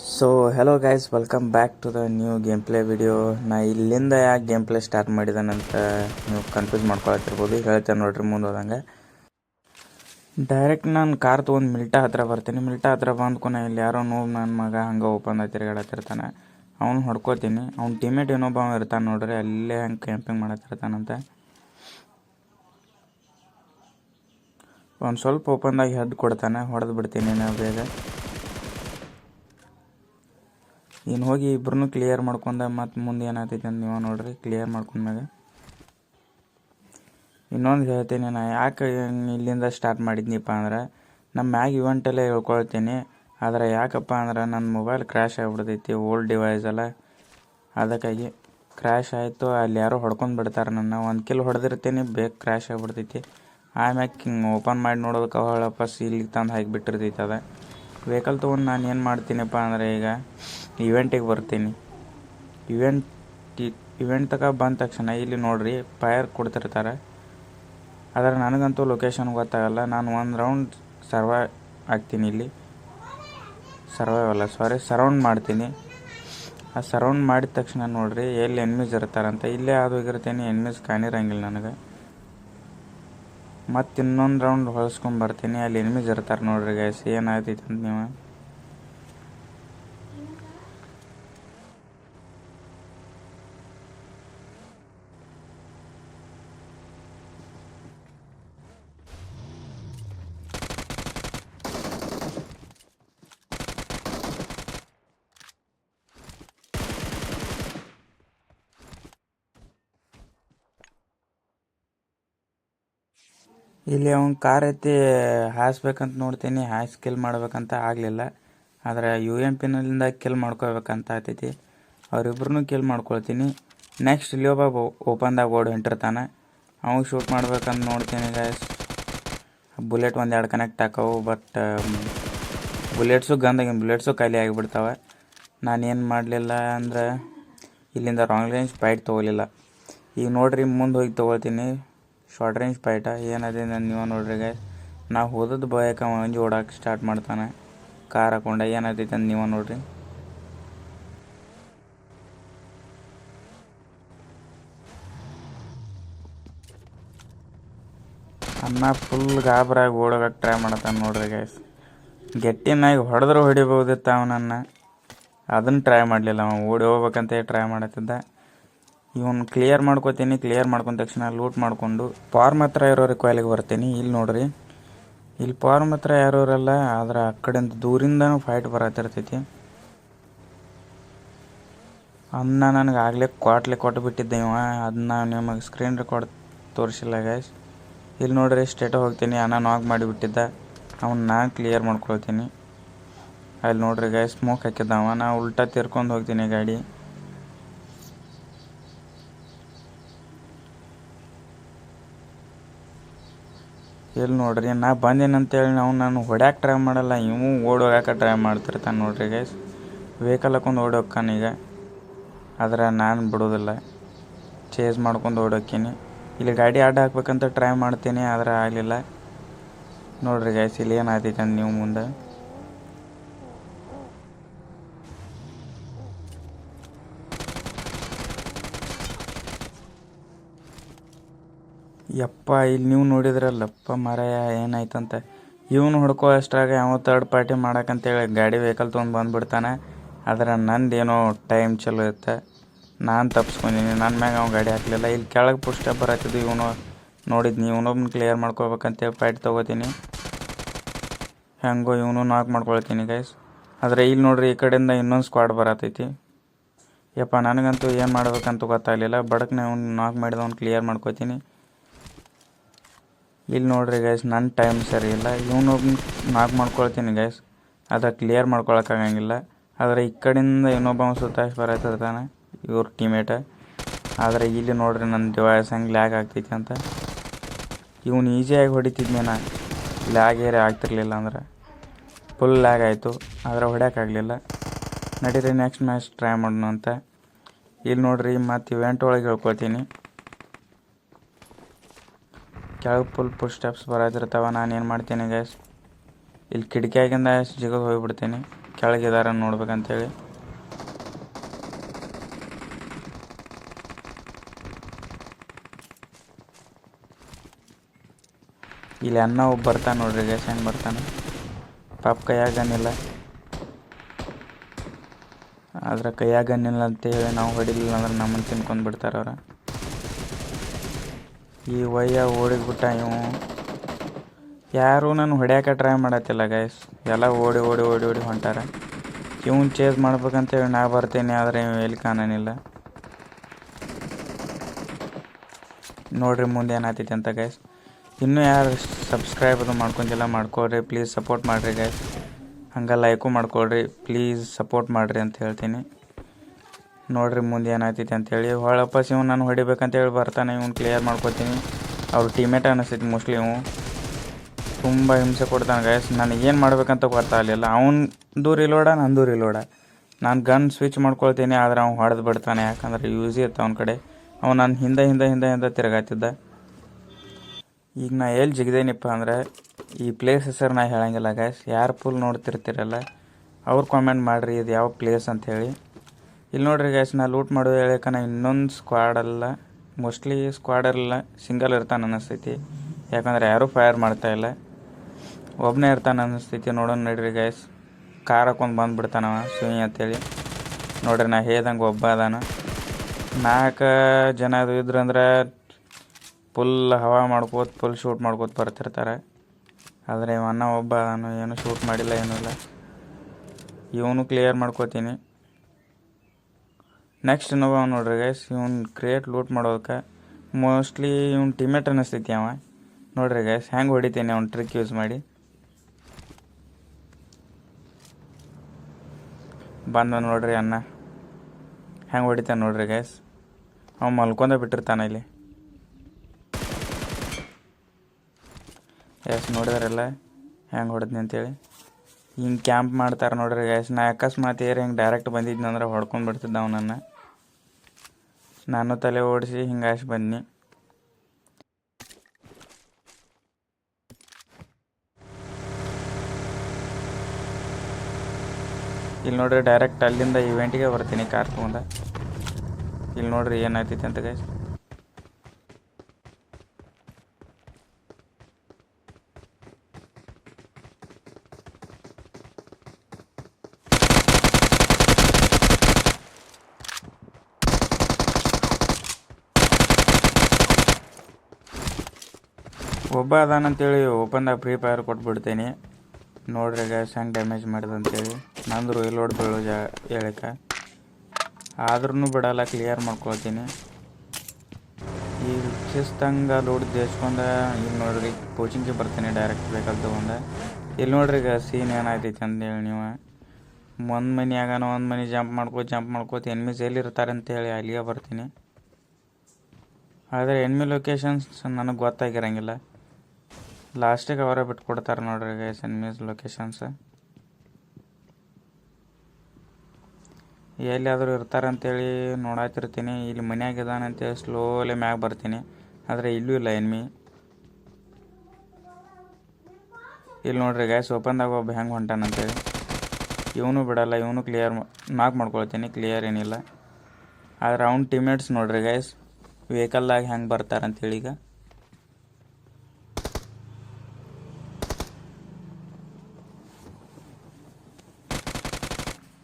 So hello guys welcome back to the new game play video ನಾ ಇಲ್ಲಿಂದ ಯಾಕೆ game play start ಮಾಡಿದಾನಂತ ನೀವು confuse ಮಾಡ್ಕೊಳತ್ತಿರ್ಬೋದು. ಹೇಳ್ತೇನೆ ನೋಡ್ರಿ ಮುಂದೆ ಹೋದಂಗೆ. ಡೈರೆಕ್ಟ್ ನಾನು ಕಾರ್ ತೊಗೊಂಡು ಮಿಲ್ಟಾ ಹತ್ರ ಬರ್ತೀನಿ. ಮಿಲ್ಟಾ ಹತ್ರ ಬಂದ್ಕೊನ ಇಲ್ಲಿ ಯಾರೋ ನೋವು ನನ್ನ ಮಗ ಹಂಗೆ ಓಪನ್ ಆಗಿ ತಿರ್ಗಾಡತ್ತಿರ್ತಾನೆ. ಅವ್ನು ಹೊಡ್ಕೋತೀನಿ. ಅವ್ನ ಟೀಮೇಟ್ ಏನೋ ಅವ ಇರ್ತಾನೆ ನೋಡ್ರಿ, ಅಲ್ಲೇ ಹಂಗೆ ಕ್ಯಾಂಪಿಂಗ್ ಮಾಡತ್ತಿರ್ತಾನಂತೆ. ಒಂದು ಸ್ವಲ್ಪ ಓಪನ್ದಾಗಿ ಹೆಡ್ ಕೊಡ್ತಾನೆ. ಹೊಡೆದು ಬಿಡ್ತೀನಿ ನಾವು ಬೇಗ. ಇನ್ನು ಹೋಗಿ ಇಬ್ರು ಕ್ಲಿಯರ್ ಮಾಡ್ಕೊಂಡ ಮತ್ತು ಮುಂದೆ ಏನಾಗ್ತೈತೆ ಅಂತ ನೀವು ನೋಡ್ರಿ ಕ್ಲಿಯರ್ ಮಾಡ್ಕೊಂಡ್ಮ್ಯಾಗ. ಇನ್ನೊಂದು ಹೇಳ್ತೀನಿ ನಾ, ಯಾಕೆ ಇಲ್ಲಿಂದ ಸ್ಟಾರ್ಟ್ ಮಾಡಿದ್ನಿಪ್ಪ ಅಂದ್ರೆ ನಮ್ಮ ಮ್ಯಾಗ ಇವೆಂಟಲ್ಲೇ ಹೇಳ್ಕೊಳ್ತೀನಿ, ಆದರೆ ಯಾಕಪ್ಪ ಅಂದ್ರೆ ನನ್ನ ಮೊಬೈಲ್ ಕ್ರ್ಯಾಶ್ ಆಗಿಬಿಡ್ತೈತಿ ಓಲ್ಡ್ ಡಿವೈಸ್ ಎಲ್ಲ. ಅದಕ್ಕಾಗಿ ಕ್ರ್ಯಾಶ್ ಆಯಿತು, ಅಲ್ಲಿ ಯಾರೋ ಹೊಡ್ಕೊಂಡು ಬಿಡ್ತಾರೆ ನನ್ನ, ಒಂದು ಕಿಲ್ ಹೊಡೆದಿರ್ತೀನಿ, ಬೇಗ ಕ್ರ್ಯಾಶ್ ಆಗಿಬಿಡ್ತೈತಿ. ಆಮ್ಯಾಗ ಹಿಂಗೆ ಓಪನ್ ಮಾಡಿ ನೋಡೋದಕ್ಕೆ ಹೊಳಪ್ಪ ಇಲ್ಲಿಗೆ ತಂದು ಹಾಕಿಬಿಟ್ಟಿರ್ತೈತಿ ಅದ. ವೆಹಿಕಲ್ ತೊಗೊಂಡು ನಾನು ಏನು ಮಾಡ್ತೀನಪ್ಪ ಅಂದರೆ ಈಗ ಇವೆಂಟಿಗೆ ಬರ್ತೀನಿ. ಇವೆಂಟ್ ಇವೆಂಟ್ ತಕ ಬಂದ ತಕ್ಷಣ ಇಲ್ಲಿ ನೋಡ್ರಿ ಫೈರ್ ಕೊಡ್ತಿರ್ತಾರೆ. ಆದರೆ ನನಗಂತೂ ಲೊಕೇಶನ್ ಗೊತ್ತಾಗಲ್ಲ. ನಾನು ಒಂದು ರೌಂಡ್ ಸರ್ವೈ ಆಗ್ತೀನಿ ಇಲ್ಲಿ. ಸರ್ವೈವ್ ಅಲ್ಲ ಸಾರಿ ಸರೌಂಡ್ ಮಾಡ್ತೀನಿ. ಆ ಸರೌಂಡ್ ಮಾಡಿದ ತಕ್ಷಣ ನೋಡ್ರಿ, ಎಲ್ಲಿ ಎನ್ಮಿಸ್ ಇರ್ತಾರಂತ ಇಲ್ಲೇ ಅದು ಹೋಗಿರ್ತೀನಿ ಎನ್ಮೀಸ್ ಕಾಣಿರಂಗಿಲ್ಲ ನನಗೆ. ಮತ್ತು ಇನ್ನೊಂದು ರೌಂಡ್ ಹೊಲಿಸ್ಕೊಂಡ್ಬರ್ತೀನಿ ಅಲ್ಲಿ ಎನ್ಮಿಸ್ ಇರ್ತಾರೆ ನೋಡ್ರಿ ಗೈಸ್ ಏನಾಗ್ತೈತೆ ಅಂತ ನೀವು. ಇಲ್ಲಿ ಅವ್ನು ಕಾರ್ ಎತ್ತಿ ಹಾಯಿಸ್ಬೇಕಂತ ನೋಡ್ತೀನಿ ಹಾಯ್ಸ್ ಕಿಲ್ ಮಾಡ್ಬೇಕಂತ ಆಗಲಿಲ್ಲ. ಆದರೆ ಯು ಎಂ ಪಿನಲ್ಲಿಂದ ಕಿಲ್ ಮಾಡ್ಕೋಬೇಕಂತ ಆಗ್ತೈತಿ. ಅವ್ರಿಬ್ರು ಕಿಲ್ ಮಾಡ್ಕೊಳ್ತೀನಿ. ನೆಕ್ಸ್ಟ್ ಇಲ್ಲಿ ಒಬ್ಬ ಓಪನ್ದಾಗ ಓಡಿ ಹೊಂಟಿರ್ತಾನೆ. ಅವ್ನು ಶೂಟ್ ಮಾಡ್ಬೇಕಂತ ನೋಡ್ತೀನಿ ಗಾಯ್ಸ್ ಬುಲೆಟ್ ಒಂದೆರಡು ಕನೆಕ್ಟ್ ಹಾಕವು ಬಟ್ ಬುಲೆಟ್ಸು ಗಂದಾಗಿನ ಬುಲೆಟ್ಸು ಖಾಲಿ ಆಗಿಬಿಡ್ತಾವೆ. ನಾನೇನು ಮಾಡಲಿಲ್ಲ ಅಂದ್ರೆ ಇಲ್ಲಿಂದ ರಾಂಗ್ ರೇಂಜ್ ಫೈಟ್ ತೊಗೊಲಿಲ್ಲ ಈಗ ನೋಡ್ರಿ, ಮುಂದೆ ಹೋಗಿ ತೊಗೊಳ್ತೀನಿ. ಶಾರ್ಟ್ ರೇಂಜ್ ಫೈಟ ಏನದೆ ನಾನು ನೀವು ನೋಡ್ರಿ ಗಾಯ್ಸ್ ನಾ ಹೋದದ್ದು ಬಯಕ ಮಂಜು ಓಡಾಕ ಸ್ಟಾರ್ಟ್ ಮಾಡ್ತಾನೆ. ಕಾರ್ ಹಾಕೊಂಡ ಏನಾಗ್ತೈತೆ ಅಂತ ನೀವು ನೋಡ್ರಿ. ಅನ್ನ ಫುಲ್ ಗಾಬರಾಗಿ ಓಡೋಗಕ್ಕೆ ಟ್ರೈ ಮಾಡ್ತಾನೆ ನೋಡ್ರಿ ಗೈಸ್ ಗೆಟ್ಟಿನಾಗ ಹೊಡೆದ್ರು ಹೊಡಿಬಹುದಿತ್ತು ಅವನನ್ನು. ಅದನ್ನು ಟ್ರೈ ಮಾಡಲಿಲ್ಲ ಅವ, ಓಡಿ ಹೋಗ್ಬೇಕಂತ ಟ್ರೈ ಮಾಡತ್ತಿದ್ದ ಇವನು ಕ್ಲಿಯರ್ ಮಾಡ್ಕೋತೀನಿ ಕ್ಲಿಯರ್ ಮಾಡ್ಕೊಂಡ ತಕ್ಷಣ ಲೂಟ್ ಮಾಡಿಕೊಂಡು ಫಾರ್ಮ್ ಹತ್ರ ಇರೋ ರಿಕ್ವೈಲಿಗೆ ಬರ್ತೀನಿ ಇಲ್ಲಿ ನೋಡ್ರಿ. ಇಲ್ಲಿ ಫಾರ್ಮ್ ಹತ್ರ ಯಾರು ಇರಲ್ಲ ಆದ್ರೆ ಆ ಕಡೆಯಿಂದ ದೂರಿಂದನೂ ಫೈಟ್ ಬರತ್ತಿರ್ತೈತಿ. ಅನ್ನ ನನಗೆ ಆಗಲೇ ಕ್ವಾಟ್ಲೆ ಕೊಟ್ಟು ಬಿಟ್ಟಿದ್ದೆ ಇವ ಅದನ್ನ ನಿಮಗೆ ಸ್ಕ್ರೀನ್ ರೆಕಾರ್ಡ್ ತೋರಿಸಿಲ್ಲ ಗೈಸ್ ಇಲ್ಲಿ ನೋಡ್ರಿ ಸ್ಟೇಟ ಹೋಗ್ತೀನಿ ಅನ್ನ ನಾಕ್ ಮಾಡಿಬಿಟ್ಟಿದ್ದ ಅವನ್ ನಾನು ಕ್ಲಿಯರ್ ಮಾಡ್ಕೊಳ್ತೀನಿ. ಅಲ್ಲಿ ನೋಡ್ರಿ ಗೈಸ್ ಸ್ಮೋಕ್ ಹಾಕಿದ್ದವ ನಾ ಉಲ್ಟಾ ತಿರ್ಕೊಂಡು ಹೋಗ್ತೀನಿ ಗಾಡಿ. ಇಲ್ಲಿ ನೋಡ್ರಿ, ನಾ ಬಂದೇನೆ ಅಂತೇಳಿ ನಾವು ನಾನು ಹೊಡ್ಯಾಕೆ ಟ್ರೈ ಮಾಡಲ್ಲ ಇವು ಓಡೋಗಾಕ ಟ್ರೈ ಮಾಡ್ತಿರ್ತಾನೆ ನೋಡ್ರಿ ಗೈಸ್ ವೆಹಿಕಲ್ ಹಾಕೊಂಡು ಓಡೋಕ್ಕಾನ ಈಗ. ಆದ್ರೆ ನಾನು ಬಿಡೋದಿಲ್ಲ. ಚೇಸ್ ಮಾಡ್ಕೊಂಡು ಓಡೋಕ್ಕೀನಿ. ಇಲ್ಲಿ ಗಾಡಿ ಅಡ್ಡ ಹಾಕ್ಬೇಕಂತ ಟ್ರೈ ಮಾಡ್ತೀನಿ, ಆದರೆ ಆಗಲಿಲ್ಲ. ನೋಡ್ರಿ ಗೈಸ್ ಇಲ್ಲಿ ಏನಾಗ್ತೈತೆ ಅಂತ ನೀವು ಮುಂದೆ. ಯಪ್ಪ, ಇಲ್ಲಿ ನೀವು ನೋಡಿದ್ರಲ್ಲಪ್ಪ ಮಾರಾಯ, ಏನಾಯ್ತಂತ? ಇವನು ಹುಡ್ಕೋ ಅಷ್ಟ್ರಾಗ ಯಾವ ತರ್ಡ್ ಪಾರ್ಟಿ ಮಾಡಕ್ಕಂತೇಳಿ ಗಾಡಿ ವೆಹಿಕಲ್ ತೊಗೊಂಡು ಬಂದುಬಿಡ್ತಾನೆ. ಆದರೆ ನಂದೇನೋ ಟೈಮ್ ಚಲೋ ಇತ್ತು. ನಾನು ತಪ್ಸ್ಕೊಂಡಿನಿ ನನ್ನ ಮ್ಯಾಗ ಅವ್ನು ಗಾಡಿ ಹಾಕಲಿಲ್ಲ. ಇಲ್ಲಿ ಕೆಳಗೆ ಪುಷ್ಟ ಬರತ್ತಿದ್ದು ಇವನು. ನೋಡಿದ್ನಿ ಇವನೊಬ್ಬನ ಕ್ಲಿಯರ್ ಮಾಡ್ಕೋಬೇಕಂತೇಳಿ ಫೈಟ್ ತೊಗೋತೀನಿ. ಹೆಂಗೋ ಇವನು ನಾಕ್ ಮಾಡ್ಕೊಳ್ತೀನಿ ಗೈಸ್ ಆದರೆ ಇಲ್ಲಿ ನೋಡ್ರಿ ಈ ಕಡೆಯಿಂದ ಇನ್ನೊಂದು ಸ್ಕ್ವಾಡ್ ಬರತೈತಿ. ಯಪ್ಪ, ನನಗಂತೂ ಏನು ಮಾಡ್ಬೇಕಂತ ಗೊತ್ತಾಗಲಿಲ್ಲ. ಬಡಕ್ನೆ ಅವ್ನು ನಾಕ್ ಮಾಡಿದವ್ನು ಕ್ಲಿಯರ್ ಮಾಡ್ಕೋತೀನಿ. ಇಲ್ಲಿ ನೋಡ್ರಿ ಗೈಸ್ ನನ್ನ ಟೈಮ್ ಸರಿ ಇಲ್ಲ. ಇವನು ನಾಕ್ ಮಾಡ್ಕೊಳ್ತೀನಿ ಗೈಸ್ ಅದ ಕ್ಲಿಯರ್ ಮಾಡ್ಕೊಳಕ್ಕಾಗಂಗಿಲ್ಲ ಆದರೆ ಈ ಕಡೆಯಿಂದ ಇನ್ನೊಬ್ಬ ಸುತ್ತಾಶ್ ಬರತ್ತಿರ್ತಾನೆ ಇವ್ರ ಟೀಮೇಟ ಆದರೆ ಇಲ್ಲಿ ನೋಡ್ರಿ ನನ್ನ ಡಿವೈಸ್ ಹಂಗೆ ಲ್ಯಾಗ್ ಆಗ್ತೈತಿ ಅಂತ. ಇವನು ಈಸಿಯಾಗಿ ಹೊಡಿತಿದ್ನೆ ನಾ. ಲ್ಯಾಗ್ ಏರಿ ಆಗ್ತಿರ್ಲಿಲ್ಲ ಅಂದ್ರೆ. ಫುಲ್ ಲ್ಯಾಗ್ ಆಯಿತು. ಆದರೆ ಹೊಡ್ಯೋಕ್ಕಾಗಲಿಲ್ಲ ನಡೀರಿ ನೆಕ್ಸ್ಟ್ ಮ್ಯಾಚ್ ಟ್ರೈ ಮಾಡೋಣ ಅಂತ. ಇಲ್ಲಿ ನೋಡ್ರಿ ಮತ್ತು ಇವೆಂಟ್ ಒಳಗೆ ಹೇಳ್ಕೊಳ್ತೀನಿ. ಕೆಳಗೆ ಫುಲ್ ಫುಲ್ ಸ್ಟೆಪ್ಸ್ ಬರೋದಿರ್ತಾವ ನಾನೇನು ಮಾಡ್ತೀನಿ ಗ್ಯಾಸ್ ಇಲ್ಲಿ ಕಿಟಕಿಯಾಗಿಂದ ಜಿಗೋದು ಹೋಗ್ಬಿಡ್ತೀನಿ. ಕೆಳಗಿದಾರ ನೋಡ್ಬೇಕಂತೇಳಿ. ಇಲ್ಲಿ ಅನ್ನ ಒಬ್ಬ ಬರ್ತಾನೆ ನೋಡ್ರಿ ಗ್ಯಾಸ್ ಹೆಂಗೆ ಬರ್ತಾನೆ? ಪಾಪ ಕೈಯಾಗ ಗನ್ನಿಲ್ಲ ಆದ್ರೆ ಕೈಯಾಗ ಗನ್ನಿಲ್ಲ ಅಂತೇಳಿ ನಾವು ಹೊಡಿಲಿಲ್ಲ ಅಂದ್ರೆ ನಮ್ಮನ್ನು ತಿನ್ಕೊಂಡು ಬಿಡ್ತಾರೆ ಅವ್ರು ಈ ವಯ್ಯ ಓಡಿಬಿಟ್ಟ ಇವು ಯಾರು ನಾನು ಹೊಡ್ಯಾಕೆ ಟ್ರೈ ಮಾಡತ್ತಿಲ್ಲ ಗೈಸ್ ಎಲ್ಲ ಓಡಿ ಓಡಿ ಓಡಿ ಓಡಿ ಹೊಂಟಾರ. ಇವನ್ ಚೇಸ್ ಮಾಡ್ಬೇಕಂತೇಳಿ ನಾ ಬರ್ತೀನಿ, ಆದರೆ ಇವ್ ಎಲ್ಲಿ ಕಾಣನಿಲ್ಲ. ನೋಡ್ರಿ ಮುಂದೆ ಏನಾಗ್ತೈತಿ ಅಂತ ಗೈಸ್ ಇನ್ನೂ ಯಾರು ಸಬ್ಸ್ಕ್ರೈಬ್ ಅದು ಮಾಡ್ಕೊಂತಿಲ್ಲ ಮಾಡ್ಕೊಳ್ರಿ. ಪ್ಲೀಸ್ ಸಪೋರ್ಟ್ ಮಾಡಿರಿ ಗೈಸ್ ಹಂಗೆ ಲೈಕು ಮಾಡ್ಕೊಳ್ರಿ. ಪ್ಲೀಸ್ ಸಪೋರ್ಟ್ ಮಾಡಿರಿ ಅಂತ ಹೇಳ್ತೀನಿ. ನೋಡ್ರಿ ಮುಂದೆ ಏನಾಗ್ತೈತಿ ಅಂತೇಳಿ. ಹೊಳಪಸ್ ಇವ್ನು ನಾನು ಹೊಡಿಬೇಕಂತೇಳಿ ಬರ್ತಾನೆ, ಇವ್ನು ಕ್ಲಿಯರ್ ಮಾಡ್ಕೊತೀನಿ. ಅವ್ರ ಟೀಮೇಟ್ ಅನಿಸ್ತೈತಿ ಮೋಸ್ಟ್ಲಿ ಇವು ತುಂಬ ಹಿಂಸೆ ಕೊಡ್ತಾನೆ ಗೈಸ್ ನನಗೆ ಏನು ಮಾಡ್ಬೇಕಂತ ಗೊತ್ತಾಗಲಿಲ್ಲ ಅವ್ನು ರಿಲೋಡ ನಂದು ಇಲ್ಲೋಡ ನಾನು ಗನ್ ಸ್ವಿಚ್ ಮಾಡ್ಕೊಳ್ತೀನಿ, ಆದ್ರೆ ಅವ್ನು ಹೊಡೆದು ಬಿಡ್ತಾನೆ. ಯಾಕಂದ್ರೆ ಯೂಸ್ ಇತ್ತು ಅವ್ನ ಕಡೆ. ಅವ್ನು ನನ್ನ ಹಿಂದೆ ಹಿಂದೆ ಹಿಂದೆ ಹಿಂದೆ ತಿರುಗಾತಿದ್ದ. ಈಗ ನಾ ಎಲ್ಲಿ ಜಿಗ್ದೇನಿಪ್ಪ ಅಂದ್ರೆ, ಈ ಪ್ಲೇಸ್ ಹೆಸರು ನಾ ಹೇಳಂಗಿಲ್ಲ ಗೈಸ್ ಯಾರು ಫುಲ್ ನೋಡ್ತಿರ್ತೀರಲ್ಲ, ಅವ್ರು ಕಾಮೆಂಟ್ ಮಾಡಿರಿ ಇದು ಯಾವ ಪ್ಲೇಸ್ ಅಂಥೇಳಿ ಇಲ್ಲಿ ನೋಡ್ರಿ ಗ್ಯಾಸ್ ನಾ ಲೂಟ್ ಮಾಡೋದು ಹೇಳಕ್ಕೆ ನಾ ಇನ್ನೊಂದು ಅಲ್ಲ. ಮೋಸ್ಟ್ಲಿ ಸ್ಕ್ವಾಡ್ ಇರಲ್ಲ ಸಿಂಗಲ್ ಇರ್ತಾನೆ ಅನ್ನಿಸ್ತೈತಿ. ಯಾಕಂದ್ರೆ ಯಾರೂ ಫೈರ್ ಮಾಡ್ತಾ ಇಲ್ಲ. ಒಬ್ಬನೇ ಇರ್ತಾನೆ ಅನ್ನಿಸ್ತೈತಿ ನೋಡೋಣ ನಡ್ರಿ ಗ್ಯಾಸ್ ಕಾರ್ ಹಾಕೊಂಡು ಬಂದ್ಬಿಡ್ತಾನವ ಸುಯಿ ಅಂತೇಳಿ. ನೋಡ್ರಿ ನಾ ಹೇಳ್ದಂಗೆ ಒಬ್ಬ ಅದಾನ. ನಾಲ್ಕು ಜನ ಅದು ಇದ್ರಂದ್ರೆ ಫುಲ್ ಹವಾ ಮಾಡ್ಕೋತ ಫುಲ್ ಶೂಟ್ ಮಾಡ್ಕೋತ ಬರ್ತಿರ್ತಾರೆ. ಆದರೆ ಇವನ್ನ ಒಬ್ಬ ಏನು ಶೂಟ್ ಮಾಡಿಲ್ಲ, ಏನೂ ಇಲ್ಲ. ಇವನು ಕ್ಲಿಯರ್ ಮಾಡ್ಕೋತೀನಿ. ನೆಕ್ಸ್ಟ್ ಇನ್ನೊಬ್ಬ ನೋಡ್ರಿ ಗೈಸ್ ಇವ್ನು ಕ್ರಿಯೇಟ್ ಲೂಟ್ ಮಾಡೋದಕ್ಕೆ ಮೋಸ್ಟ್ಲಿ ಇವ್ನು ಟೀಮೇಟ್ ಅನ್ನಿಸ್ತೈತಿ ಅವ. ನೋಡ್ರಿ ಗೈಸ್ ಹೆಂಗೆ ಹೊಡಿತೀನಿ ಅವ್ನು ಟ್ರಿಕ್ ಯೂಸ್ ಮಾಡಿ. ಬಂದ ನೋಡ್ರಿ ಅನ್ನ ಹೆಂಗೆ ಹೊಡಿತಾನೆ ನೋಡ್ರಿ ಗೈಸ್ ಅವ ಮಲ್ಕೊಂಡೇ ಬಿಟ್ಟಿರ್ತಾನೆ ಇಲ್ಲಿ. ಎಸ್ ನೋಡಿದಾರಲ್ಲ ಹೆಂಗೆ ಹೊಡೆದ್ನಿ ಅಂತೇಳಿ. ಹಿಂಗೆ ಕ್ಯಾಂಪ್ ಮಾಡ್ತಾರೆ ನೋಡ್ರಿ ಗ್ಯಾಸ್ ನಾ ಅಕಸ್ಮಾತ್ ಏರಿ ಹಿಂಗೆ ಡೈರೆಕ್ಟ್ ಬಂದಿದ್ನಂದ್ರೆ ಹೊಡ್ಕೊಂಡು ಬಿಡ್ತಿದ್ದ ಅವನನ್ನು. ನಾನು ತಲೆ ಓಡಿಸಿ ಹಿಂಗಾಸಿ ಬನ್ನಿ. ಇಲ್ಲಿ ನೋಡ್ರಿ ಡೈರೆಕ್ಟ್ ಅಲ್ಲಿಂದ ಇವೆಂಟಿಗೆ ಬರ್ತೀನಿ ಕಾರ್ ತಗೊಂಡ. ಇಲ್ಲಿ ನೋಡ್ರಿ ಏನಾಗ್ತೈತೆ ಅಂತ ಗೈಸ್ ಒಬ್ಬ ಅದಾನಂತೇಳಿ ಓಪನ್ದಾಗ ಫ್ರೀ ಫೈರ್ ಕೊಟ್ಬಿಡ್ತೀನಿ. ನೋಡ್ರಿ ಗ್ಯಾಸ್ ಹೆಂಗೆ ಡ್ಯಾಮೇಜ್ ಮಾಡಿದೆ ಅಂತೇಳಿ. ನಂದು ಲೋಡ್ ಬೀಳೋ ಜಾ ಹೇಳಕ್ಕೆ. ಆದ್ರೂ ಬಿಡಲ್ಲ ಕ್ಲಿಯರ್ ಮಾಡ್ಕೊಳ್ತೀನಿ. ಈ ಶಿಸ್ತಂಗೆ ಲೋಡ್ ದೇಸ್ಕೊಂಡ ಈಗ ನೋಡ್ರಿ ಕೋಚಿಂಗ್ಗೆ ಬರ್ತೀನಿ ಡೈರೆಕ್ಟ್ ಬೇಕಾದ ಒಂದು. ಇಲ್ಲಿ ನೋಡ್ರಿ ಈಗ ಸೀನ್ ಏನಾಯ್ತೈತಿ ಅಂತ ಹೇಳಿ ನೀವು. ಒಂದು ಮನೆಯಾಗನ ಒಂದು ಮನೆ ಜಂಪ್ ಮಾಡ್ಕೋ ಜಂಪ್ ಮಾಡ್ಕೋತ ಎನ್ಮಿಸ್ ಎಲ್ಲಿರ್ತಾರೆ ಅಂತೇಳಿ ಅಲ್ಲಿಗೆ ಬರ್ತೀನಿ. ಆದರೆ ಎನ್ಮಿ ಲೊಕೇಶನ್ಸ್ ನನಗೆ ಗೊತ್ತಾಗಿರಂಗಿಲ್ಲ. ಲಾಸ್ಟಿಗೆ ಅವರೇ ಬಿಟ್ಕೊಡ್ತಾರೆ ನೋಡ್ರಿ ಗೈಸ್ ಎನ್ಮೀಸ್ ಲೊಕೇಶನ್ಸ್ ಎಲ್ಲಿಯಾದರೂ ಇರ್ತಾರೆ ಅಂತೇಳಿ ನೋಡಾತಿರ್ತೀನಿ ಇಲ್ಲಿ ಮನ್ಯಾಗ ಇದಾನೆ ಅಂತೇಳಿ ಸ್ಲೋಲಿ ಮ್ಯಾಗ ಬರ್ತೀನಿ. ಆದರೆ ಇಲ್ಲೂ ಇಲ್ಲ ಎನ್ಮಿ ಇಲ್ಲಿ ನೋಡ್ರಿ ಗ್ಯಾಸ್ ಓಪನ್ದಾಗ ಒಬ್ಬ ಹೆಂಗೆ ಹೊಂಟಾನಂತೇಳಿ. ಇವನು ಬಿಡಲ್ಲ, ಇವನು ಕ್ಲಿಯರ್ ನಾಕ್ ಮಾಡ್ಕೊಳ್ತೀನಿ ಕ್ಲಿಯರ್ ಏನಿಲ್ಲ. ಆದ್ರೆ ಅವ್ನ ಟೀಮೇಟ್ಸ್ ನೋಡ್ರಿ ಗೈಸ್ ವೆಹಿಕಲ್ದಾಗ ಹೆಂಗೆ ಬರ್ತಾರಂತೇಳಿ ಈಗ.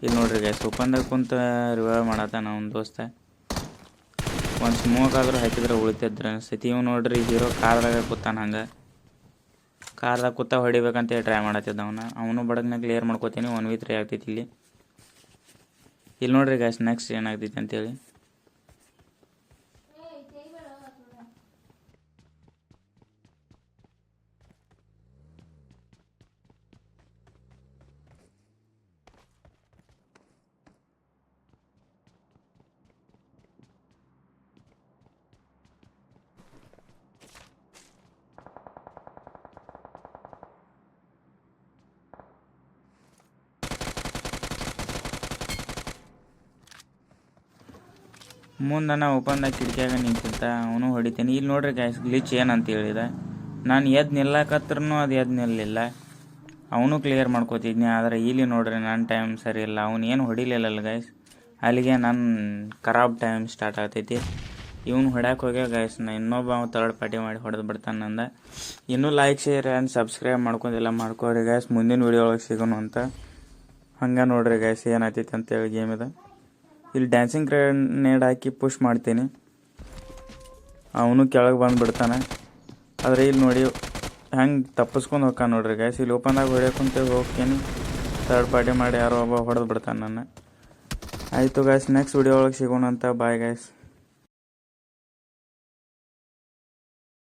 ಇಲ್ಲಿ ನೋಡ್ರಿ ಗೈಸ್ ಓಪನ್ದಾಗ ಕುಂತ ರಿವೈವ್ ಮಾಡತ್ತಾನ ಅವ್ನ ದೋಸ್ತ. ಒಂದು ಸ್ಮೋಕ್ ಆದರೂ ಹಾಕಿದ್ರೆ ಉಳಿತಿದ್ರೆ ಅನಿಸ್ತೈತಿ ಇವ್ ನೋಡ್ರಿ ಹೀರೋ ಕಾರ್ದಾಗ ಕೂತಾನ ಹಂಗೆ. ಕಾರ್ದಾಗ ಕೂತ ಹೊಡಿಬೇಕಂತ ಟ್ರೈ ಮಾಡತ್ತಿದ್ದ ಅವನ. ಅವನು ಬಡಗ್ನ ಕ್ಲಿಯರ್ ಮಾಡ್ಕೋತೀನಿ ಒನ್ ವಿ ತ್ರೀ ಆಗ್ತೈತಿ ಇಲ್ಲಿ. ಇಲ್ಲಿ ನೋಡ್ರಿ ಗೈಸ್ ನೆಕ್ಸ್ಟ್ ಏನಾಗ್ತೈತಿ ಅಂತೇಳಿ. ಮುಂದೆ ನಾ ಓಪನ್ದಾಗ ಕಿಟಕಿಯಾಗ ನಿಂತಿದ್ದ, ಅವನು ಹೊಡಿತೇನೆ. ಇಲ್ಲಿ ನೋಡ್ರಿ ಗ್ಯಾಸ್ ಗ್ಲಿಚ್ ಏನಂತ ಹೇಳಿದ. ನಾನು ಎದ್ದು ನಿಲ್ಲಕತ್ರೂ ಅದು ಎದ್ದು ನಿಲ್ಲಿಲ್ಲ. ಅವನು ಕ್ಲಿಯರ್ ಮಾಡ್ಕೋತಿದ್ನಿ, ಆದರೆ ಇಲ್ಲಿ ನೋಡ್ರಿ ನನ್ನ ಟೈಮ್ ಸರಿ ಇಲ್ಲ. ಅವ್ನು ಏನು ಹೊಡಿಲಿಲ್ಲಲ್ಲ ಗೈಸ್ ಅಲ್ಲಿಗೆ ನನ್ನ ಖರಾಬ್ ಟೈಮ್ ಸ್ಟಾರ್ಟ್ ಆಗ್ತೈತಿ. ಇವ್ನು ಹೊಡ್ಯಾಕೆ ಹೋಗ್ಯ ಗೈಸ್ ನಾ ಇನ್ನೊಬ್ಬ ಅವ್ನು ತರ್ಡ್ ಪಾರ್ಟಿ ಮಾಡಿ ಹೊಡೆದು ಬಿಡ್ತಾನೆ ನಂದ ಇನ್ನೂ ಲೈಕ್ ಶೇರ್ ಆ್ಯಂಡ್ ಸಬ್ಸ್ಕ್ರೈಬ್ ಮಾಡ್ಕೊಂಡಿಲ್ಲ ಮಾಡ್ಕೋರಿ ಗೈಸ್ ಮುಂದಿನ ವೀಡಿಯೋ ಒಳಗೆ ಸಿಗೋನು ಅಂತ. ಹಂಗೆ ನೋಡ್ರಿ ಗೈಸ್ ಏನಾಯ್ತೈತಿ ಅಂತೇಳಿ ಗೇಮ್ ಇದೆ. ಇಲ್ಲಿ ಡ್ಯಾನ್ಸಿಂಗ್ ಗ್ರೇನೇಡ್ ಹಾಕಿ ಪುಷ್ ಮಾಡ್ತೀನಿ. ಅವನು ಕೆಳಗೆ ಬಂದುಬಿಡ್ತಾನೆ. ಆದರೆ ಇಲ್ಲಿ ನೋಡಿ, ಹೆಂಗೆ ತಪ್ಪಿಸ್ಕೊಂಡು ಹೋಗ್ತಾನೆ ನೋಡ್ರಿ ಗ್ಯಾಸ್ ಇಲ್ಲಿ ಓಪನ್ದಾಗ ಹೊಡ್ಯಕ್ಕಂತ ಹೋಗ್ತೀನಿ. ಥರ್ಡ್ ಪಾರ್ಟಿ ಮಾಡಿ ಯಾರೋ ಒಬ್ಬ ಹೊಡೆದು ಬಿಡ್ತಾನೆ ನನ್ನ. ಆಯಿತು ಗ್ಯಾಸ್ ನೆಕ್ಸ್ಟ್ ವಿಡಿಯೋ ಒಳಗೆ ಸಿಗೋಣ ಅಂತ. Bye guys